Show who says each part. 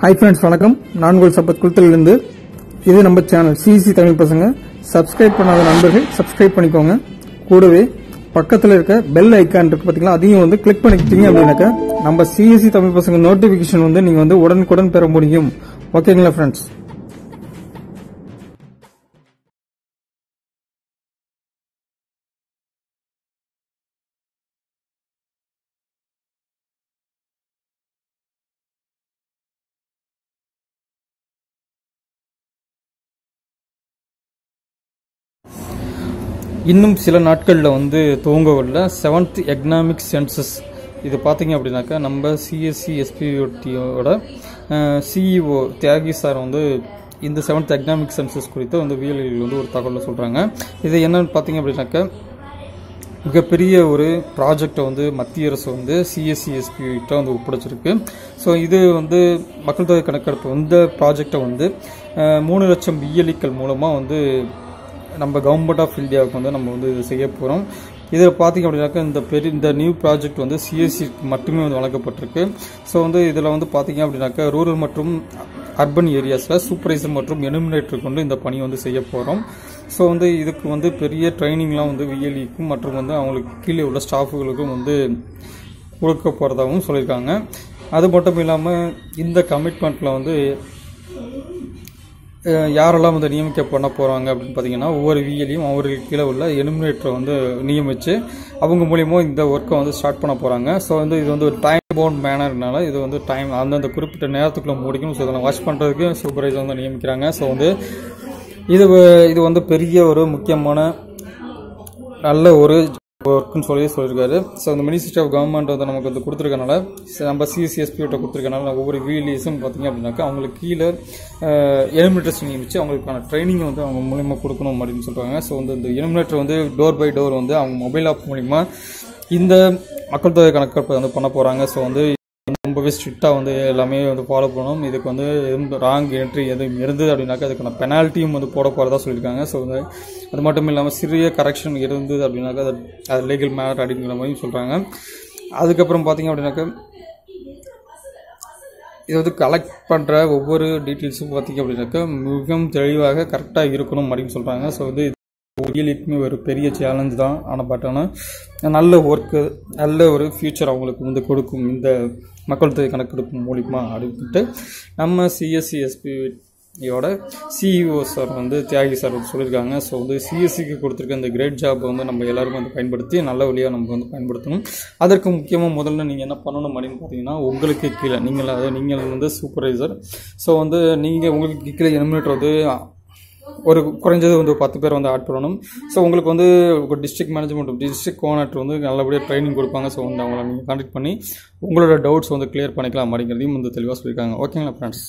Speaker 1: Hi friends வணக்கம். நான் உங்கள் சப்பத் குளத்திலிருந்து இது நம்ம சேனல் சிசி தமிழ் பசங்க. சப்ஸ்கிரைப் பண்ணாத நண்பர்கள் சப்ஸ்கிரைப் பண்ணிக்கோங்க. கூடவே பக்கத்தில் இருக்க பெல் ஐக்கான் இருக்கு பார்த்தீங்களா அதையும் வந்து கிளிக் பண்ணிக்கிட்டீங்க அப்படின்னாக்கா நம்ம சிஎஸ்சி தமிழ் பசங்க நோட்டிஃபிகேஷன் வந்து நீங்கள் வந்து உடனுக்குடன் பெற முடியும். ஓகேங்களா ஃப்ரெண்ட்ஸ் இன்னும் சில நாட்களில் வந்து துவங்க உள்ள செவன்த் எக்கனாமிக் சென்சஸ் இது பார்த்தீங்க அப்படின்னாக்கா நம்ம சிஎஸ்சி எஸ்பிஓடியோட சிஇஓ தியாகி சார் வந்து இந்த செவன்த் எக்கனாமிக் சென்சஸ் குறித்து வந்து வியலில் வந்து ஒரு தகவலை சொல்கிறாங்க இது என்னன்னு பார்த்தீங்க அப்படின்னாக்கா மிகப்பெரிய ஒரு ப்ராஜெக்டை வந்து மத்திய அரசு வந்து சிஎஸ்சி எஸ்பிகிட்ட வந்து ஒப்படைச்சிருக்கு. ஸோ இது வந்து மக்கள் தொகை கணக்கெடுப்பு இந்த ப்ராஜெக்டை வந்து மூணு லட்சம் வியலிக்கள் மூலமாக வந்து நம்ம கவர்மெண்ட் ஆஃப் இந்தியாவுக்கு வந்து நம்ம வந்து செய்ய போகிறோம் இதில் பார்த்தீங்க அப்படின்னாக்கா இந்த பெரிய இந்த நியூ ப்ராஜெக்ட் வந்து சிஎஸ்சிக்கு மட்டுமே வந்து வழங்கப்பட்டிருக்கு. ஸோ வந்து இதில் வந்து பார்த்தீங்க அப்படின்னாக்கா ரூரல் மற்றும் அர்பன் ஏரியாஸில் சூப்பர்வைசர் மற்றும் எனுமினேட்டர் கொண்டு இந்த பணி வந்து செய்ய போகிறோம் ஸோ வந்து இதுக்கு வந்து பெரிய ட்ரைனிங்லாம் வந்து விஎல்இக்கும் மற்றும் வந்து அவங்களுக்கு கீழே உள்ள ஸ்டாஃபுகளுக்கும் வந்து கொடுக்க போகிறதாகவும் சொல்லியிருக்காங்க. அது மட்டும் இல்லாமல் இந்த கமிட்மெண்ட்டில் வந்து யாரெல்லாம் வந்து நியமிக்க பண்ண போகிறாங்க அப்படின்னு பார்த்தீங்கன்னா ஒவ்வொரு விஎலையும் அவருக்கு கீழே உள்ள எலிமினேட்டரை வந்து நியமித்து அவங்க மூலியமாக இந்த ஒர்க்கை வந்து ஸ்டார்ட் பண்ண போகிறாங்க ஸோ வந்து இது வந்து ஒரு டைம் பவுண்ட் மேனர்னால இது வந்து டைம் அந்தந்த குறிப்பிட்ட நேரத்துக்குள்ள முடிக்கணும். ஸோ இதெல்லாம் வாட்ச் பண்ணுறதுக்கு சூப்பர்வைசர் வந்து நியமிக்கிறாங்க. ஸோ வந்து இது இது வந்து பெரிய ஒரு முக்கியமான நல்ல ஒரு ஒர்க்குன்னு சொல்லி சொல்லியிருக்காரு. ஸோ அந்த மினிஸ்ட்ரி ஆஃப் கவர்மெண்ட் வந்து நமக்கு வந்து கொடுத்துருக்கனால நம்ம சிசிஎஸ்பி கொடுத்துருக்கனால ஒவ்வொரு வீலிஸும் பார்த்தீங்க அப்படின்னாக்கா அவங்களுக்கு கீழே எலிமினேட்டர்ஸ் நியமிச்சு அவங்களுக்கான ட்ரைனிங் வந்து அவங்க மூலிமா கொடுக்கணும் அப்படின்னு சொல்கிறாங்க ஸோ வந்து இந்த எலிமினேட்டர் வந்து டோர் பை டோர் வந்து அவங்க மொபைல் ஆப் மூலிமா இந்த மக்கள் தொகை கணக்கெடுப்பை வந்து பண்ண போகிறாங்க ஸோ வந்து ரொம்பவே ஸ்ட்ரிக்டாக வந்து எல்லாமே வந்து ஃபாலோ பண்ணணும். இதுக்கு வந்து ராங் என்ட்ரி எதுவும் இருந்தது அப்படின்னாக்கா அதுக்கான பெனால்ட்டியும் வந்து போட போகிறதா சொல்லியிருக்காங்க. ஸோ வந்து அது மட்டும் இல்லாமல் சிறிய கரெக்ஷன் இருந்தது அப்படின்னாக்கா அது அது லீகல் மேனர் அப்படிங்கிற மாதிரியும் சொல்கிறாங்க அதுக்கப்புறம் பார்த்தீங்க அப்படின்னாக்கா இது வந்து கலெக்ட் பண்ணுற ஒவ்வொரு டீட்டெயில்ஸும் பார்த்தீங்க அப்படின்னாக்கா மிகவும் தெளிவாக கரெக்டாக இருக்கணும் அப்படின்னு சொல்கிறாங்க ஸோ வந்து உயிலுக்குமே ஒரு பெரிய சேலஞ்ச் தான். ஆனால் பட் ஆனால் நல்ல ஒர்க்கு நல்ல ஒரு ஃபியூச்சர் அவங்களுக்கு வந்து கொடுக்கும் இந்த மக்கள் தொகை கணக்கெடுப்பு மூலிமா அப்படின்ட்டு நம்ம சிஎஸ்சிஎஸ்பியோட சிஇஓ சார் வந்து தியாகி சார் வந்து சொல்லியிருக்காங்க. ஸோ வந்து சிஎஸ்சிக்கு கொடுத்துருக்க இந்த கிரேட் ஜாப் வந்து நம்ம எல்லாரும் வந்து பயன்படுத்தி நல்ல வழியாக நம்ம வந்து பயன்படுத்தணும். அதற்கு முக்கியமாக முதல்ல நீங்கள் என்ன பண்ணணும் அப்படின்னு பார்த்தீங்கன்னா உங்களுக்கு கீழே நீங்கள் அதாவது நீங்கள் வந்து சூப்பர்வைசர் ஸோ வந்து நீங்கள் உங்களுக்கு கீழே எலிமினேட் வந்து ஒரு குறைஞ்சது வந்து ஒரு பத்து பேர் வந்து ஆட் பண்ணணும். ஸோ உங்களுக்கு வந்து ஒரு டிஸ்ட்ரிக்ட் மேனேஜ்மெண்ட் டிஸ்ட்ரிக்ட் கோஆர்டினேட்டர் வந்து நல்லபடியாக ட்ரைனிங் கொடுப்பாங்க. ஸோ வந்து அவங்கள நீங்கள் கான்டெக்ட் பண்ணி உங்களோட டவுட்ஸ் வந்து கிளியர் பண்ணிக்கலாம் அப்படிங்கிறதையும் வந்து தெளிவாக சொல்லியிருக்காங்க. ஓகேங்களா ஃப்ரெண்ட்ஸ்